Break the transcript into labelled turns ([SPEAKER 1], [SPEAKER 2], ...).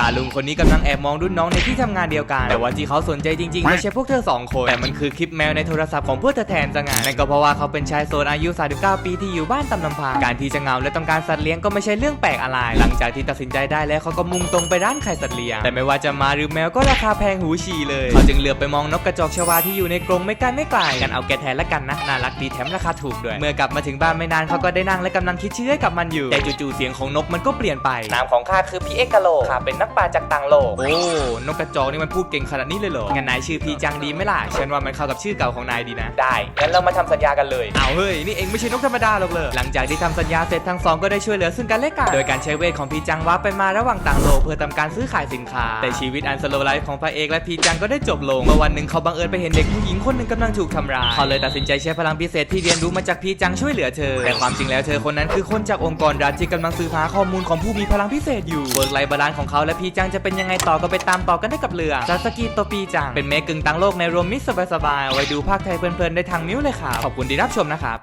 [SPEAKER 1] ตาลุงคนนี้กำลังแอบมองรุ่นน้องในที่ทำงานเดียวกัน แต่ว่าที่เขาสนใจจริงๆไม่ใช่พวกเธอสองคน แต่มันคือคลิปแมวในโทรศัพท์ของพวกเธอแทนซะงั้นนั่นก็เพราะว่าเขาเป็นชายโสดอายุ 39 ปีที่อยู่บ้านตำลำพัง การที่จะเหงาและต้องการสัตว์เลี้ยงก็ไม่ใช่เรื่องแปลกอะไร หลังจากที่ตัดสินใจได้แล้วเขาก็มุ่งตรงไปร้านขายสัตว์เลี้ยง แต่ไม่ว่าจะหมาหรือแมวก็ราคาแพงหูฉี่เลย เขาจึงเหลือบไปมองนกกระจอกชวาที่อยู่ในกรงไม่ไกลไม่ไกล กันเอาแกแทนละกันนะน่ารักดีแถมราคาถูกด้วย เมื่อกลับมาถึงบ้านไม่นานเขาก็ได้นั่งและกำลังคิดชื่อให้กับมันอยู่ แต่จู่ๆเสียงของนกมันก็เปลี่ยนไปนามของข้าคือพี่เอกกะโลข้าเป็นนักปลาจากต่างโลก โอ้ นกกระจอกนี่มันพูดเก่งขนาดนี้เลยเหรอ งั้นนายชื่อพี่จังดีไหมล่ะ ฉันว่ามันเข้ากับชื่อเก่าของนายดีนะ ได้ งั้นเรามาทำสัญญากันเลย เอาเฮ้ย นี่เองไม่ใช่นกธรรมดาหรอกเลย หลังจากที่ทำสัญญาเสร็จทั้งสองก็ได้ช่วยเหลือซึ่งกันและกัน โดยการใช้เวทของพี่จังวับไปมาระหว่างต่างโลกเพื่อทำการซื้อขายสินค้า แต่ชีวิตอันสโลว์ไลฟ์ของพระเอกและพี่จังก็ได้จบลง เมื่อวันหนึ่งเขาบังเอิญไปเห็นเด็กผู้หญิงคนหนึ่งกำลังถูกทำร้ายเขาเลยตัดสินใจใช้พลังพิเศษที่เรียนรู้มาจากพี่จังช่วยเหลือเธอ แต่ความจริงแล้วเธอคนนั้นคือคนจากองค์กรรัฐที่กำลังสืบหาข้อมูลของผู้มีพลังพิเศษอยู่เวิร์กไลฟ์บาลานซ์ของเขาและพีจังจะเป็นยังไงต่อก็ไปตามต่อกันได้กับเรืองซาสกิโตปีจังเป็นเมกึ่งตังโลกในรวมมิสสบายๆไว้ดูภาคไทยเพลินๆได้ทางมิวเลยค่ะขอบคุณที่รับชมนะครับ